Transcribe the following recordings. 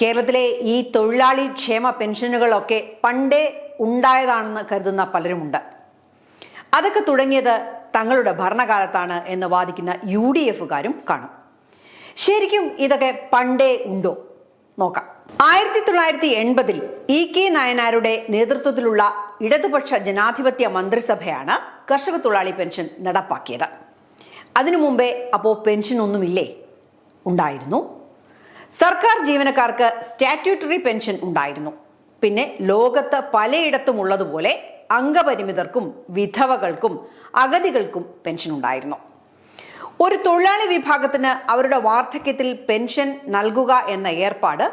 കേരളത്തിലെ ഈ തൊഴിലാളി ക്ഷേമ പെൻഷനുകളൊക്കെ പണ്ടേ ഉണ്ടായതാണെന്ന് കരുതുന്ന പലരുമുണ്ട്. അതൊക്കെ തുടങ്ങിയത് തങ്ങളുടെ ഭരണകാലത്താണ് എന്ന് വാദിക്കുന്ന യു ഡി എഫുകാരും കാണും. ശരിക്കും ഇതൊക്കെ പണ്ടേ ഉണ്ടോ? നോക്കാം. ആയിരത്തി തൊള്ളായിരത്തി എൺപതിൽ ഇ കെ നായനാരുടെ നേതൃത്വത്തിലുള്ള ഇടതുപക്ഷ ജനാധിപത്യ മന്ത്രിസഭയാണ് കർഷക തൊഴിലാളി പെൻഷൻ നടപ്പാക്കിയത്. അതിനു മുമ്പേ അപ്പോൾ പെൻഷൻ ഒന്നുമില്ലേ ഉണ്ടായിരുന്നു. സർക്കാർ ജീവനക്കാർക്ക് സ്റ്റാറ്റ്യൂട്ടറി പെൻഷൻ ഉണ്ടായിരുന്നു. പിന്നെ ലോകത്ത് പലയിടത്തും ഉള്ളതുപോലെ അംഗപരിമിതർക്കും വിധവകൾക്കും അഗതികൾക്കും പെൻഷൻ ഉണ്ടായിരുന്നു. ഒരു തൊഴിലാളി വിഭാഗത്തിന് അവരുടെ വാർദ്ധക്യത്തിൽ പെൻഷൻ നൽകുക എന്ന ഏർപ്പാട്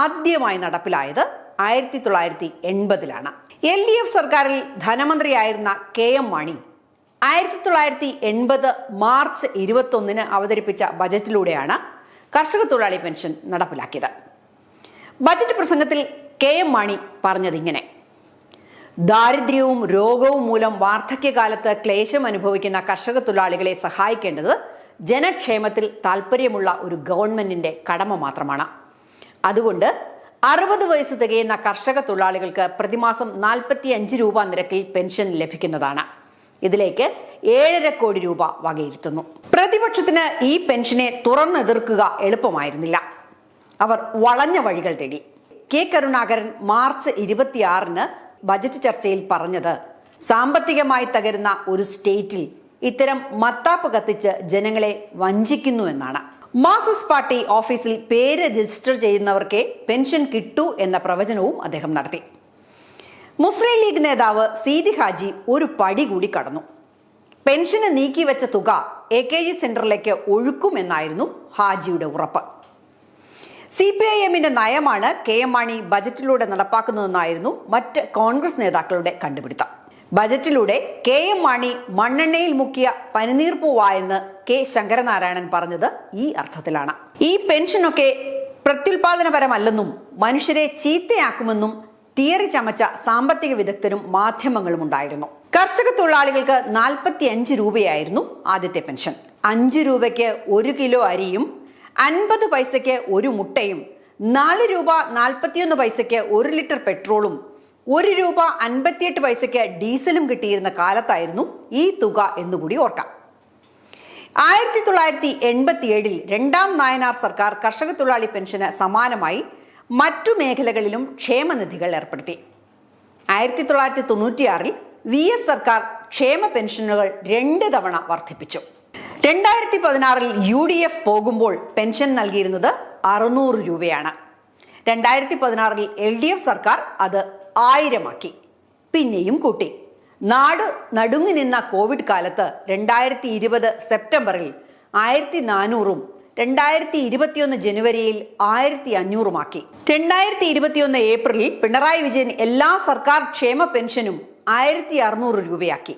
ആദ്യമായി നടപ്പിലായത് ആയിരത്തി തൊള്ളായിരത്തി എൺപതിലാണ് എൽ ഡി എഫ് സർക്കാരിൽ ധനമന്ത്രിയായിരുന്ന കെ എം മാണി ആയിരത്തി തൊള്ളായിരത്തി എൺപത് മാർച്ച് ഇരുപത്തൊന്നിന് അവതരിപ്പിച്ച ബജറ്റിലൂടെയാണ് കർഷക തൊഴിലാളി പെൻഷൻ നടപ്പിലാക്കിയത്. ബജറ്റ് പ്രസംഗത്തിൽ കെ എം മാണി പറഞ്ഞത് ഇങ്ങനെ. ദാരിദ്ര്യവും രോഗവും മൂലം വാർദ്ധക്യകാലത്ത് ക്ലേശം അനുഭവിക്കുന്ന കർഷക തൊഴിലാളികളെ സഹായിക്കേണ്ടത് ജനക്ഷേമത്തിൽ താല്പര്യമുള്ള ഒരു ഗവൺമെന്റിന്റെ കടമ മാത്രമാണ്. അതുകൊണ്ട് അറുപത് വയസ്സ് തികയുന്ന കർഷക തൊഴിലാളികൾക്ക് പ്രതിമാസം നാൽപ്പത്തി അഞ്ച് രൂപ നിരക്കിൽ പെൻഷൻ ലഭിക്കുന്നതാണ്. ഇതിലേക്ക് ഏഴര കോടി രൂപ വകയിരുത്തുന്നു. പ്രതിപക്ഷത്തിന് ഈ പെൻഷനെ തുറന്നെതിർക്കുക എളുപ്പമായിരുന്നില്ല. അവർ വളഞ്ഞ വഴികൾ തേടി. കെ കരുണാകരൻ മാർച്ച് ഇരുപത്തിയാറിന് ബജറ്റ് ചർച്ചയിൽ പറഞ്ഞത് സാമ്പത്തികമായി തകരുന്ന ഒരു സ്റ്റേറ്റിൽ ഇത്തരം മത്താപ്പ് കത്തിച്ച് ജനങ്ങളെ വഞ്ചിക്കുന്നു എന്നാണ്. മാർക്സിസ്റ്റ് പാർട്ടി ഓഫീസിൽ പേര് രജിസ്റ്റർ ചെയ്യുന്നവർക്കേ പെൻഷൻ കിട്ടൂ എന്ന പ്രവചനവും അദ്ദേഹം നടത്തി. മുസ്ലിം ലീഗ് നേതാവ് സീതി ഹാജി ഒരു പടി കൂടി കടന്നു. പെൻഷന് നീക്കിവെച്ച തുക എ കെ ജി സെന്ററിലേക്ക് ഒഴുക്കുമെന്നായിരുന്നു ഹാജിയുടെ ഉറപ്പ്. സി പി ഐ എമ്മിന്റെ നയമാണ് കെ എം മാണി ബജറ്റിലൂടെ നടപ്പാക്കുന്നതെന്നായിരുന്നു മറ്റ് കോൺഗ്രസ് നേതാക്കളുടെ കണ്ടുപിടുത്തം. ബജറ്റിലൂടെ കെ എം മാണി മണ്ണെണ്ണയിൽ മുക്കിയ പനിനീർ പൂവായെന്ന് കെ ശങ്കരനാരായണൻ പറഞ്ഞത് ഈ അർത്ഥത്തിലാണ്. ഈ പെൻഷനൊക്കെ പ്രത്യുൽപാദനപരമല്ലെന്നും മനുഷ്യരെ ചീത്തയാക്കുമെന്നും തിയറി ചമച്ച സാമ്പത്തിക വിദഗ്ധരും മാധ്യമങ്ങളും ഉണ്ടായിരുന്നു കർഷക തൊഴിലാളികൾക്ക് നാൽപ്പത്തി അഞ്ച് രൂപയായിരുന്നു ആദ്യത്തെ പെൻഷൻ. അഞ്ച് രൂപയ്ക്ക് ഒരു കിലോ അരിയും അൻപത് പൈസയ്ക്ക് ഒരു മുട്ടയും നാല് രൂപ നാൽപ്പത്തിയൊന്ന് പൈസയ്ക്ക് ഒരു ലിറ്റർ പെട്രോളും ഒരു രൂപ അൻപത്തിയെട്ട് പൈസയ്ക്ക് ഡീസലും കിട്ടിയിരുന്ന കാലത്തായിരുന്നു ഈ തുക എന്നുകൂടി ഓർക്കാം. ആയിരത്തി തൊള്ളായിരത്തി എൺപത്തി ഏഴിൽ രണ്ടാം നായനാർ സർക്കാർ കർഷക തൊഴിലാളി പെൻഷന് സമാനമായി മറ്റു മേഖലകളിലും ക്ഷേമനിധികൾ ഏർപ്പെടുത്തി. ആയിരത്തി തൊള്ളായിരത്തി തൊണ്ണൂറ്റിയാറിൽ വി എസ് സർക്കാർ ക്ഷേമ പെൻഷനുകൾ രണ്ട് തവണ വർദ്ധിപ്പിച്ചു. രണ്ടായിരത്തി പതിനാറിൽ യു ഡി എഫ് പോകുമ്പോൾ പെൻഷൻ നൽകിയിരുന്നത് അറുന്നൂറ് രൂപയാണ്. രണ്ടായിരത്തി പതിനാറിൽ എൽ ഡി എഫ് സർക്കാർ അത് ആയിരമാക്കി. പിന്നെയും കൂട്ടി. നാട് നടുങ്ങി നിന്ന കോവിഡ് കാലത്ത് രണ്ടായിരത്തി ഇരുപത് സെപ്റ്റംബറിൽ ആയിരത്തി നാനൂറും രണ്ടായിരത്തി ഇരുപത്തിയൊന്ന് ജനുവരിയിൽ ആയിരത്തി അഞ്ഞൂറുമാക്കി രണ്ടായിരത്തി ഇരുപത്തിയൊന്ന് ഏപ്രിലിൽ പിണറായി വിജയൻ എല്ലാ സർക്കാർ ക്ഷേമ പെൻഷനും ആയിരത്തി അറുന്നൂറ് രൂപയാക്കി.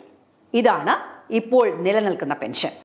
ഇതാണ് ഇപ്പോൾ നിലനിൽക്കുന്ന പെൻഷൻ.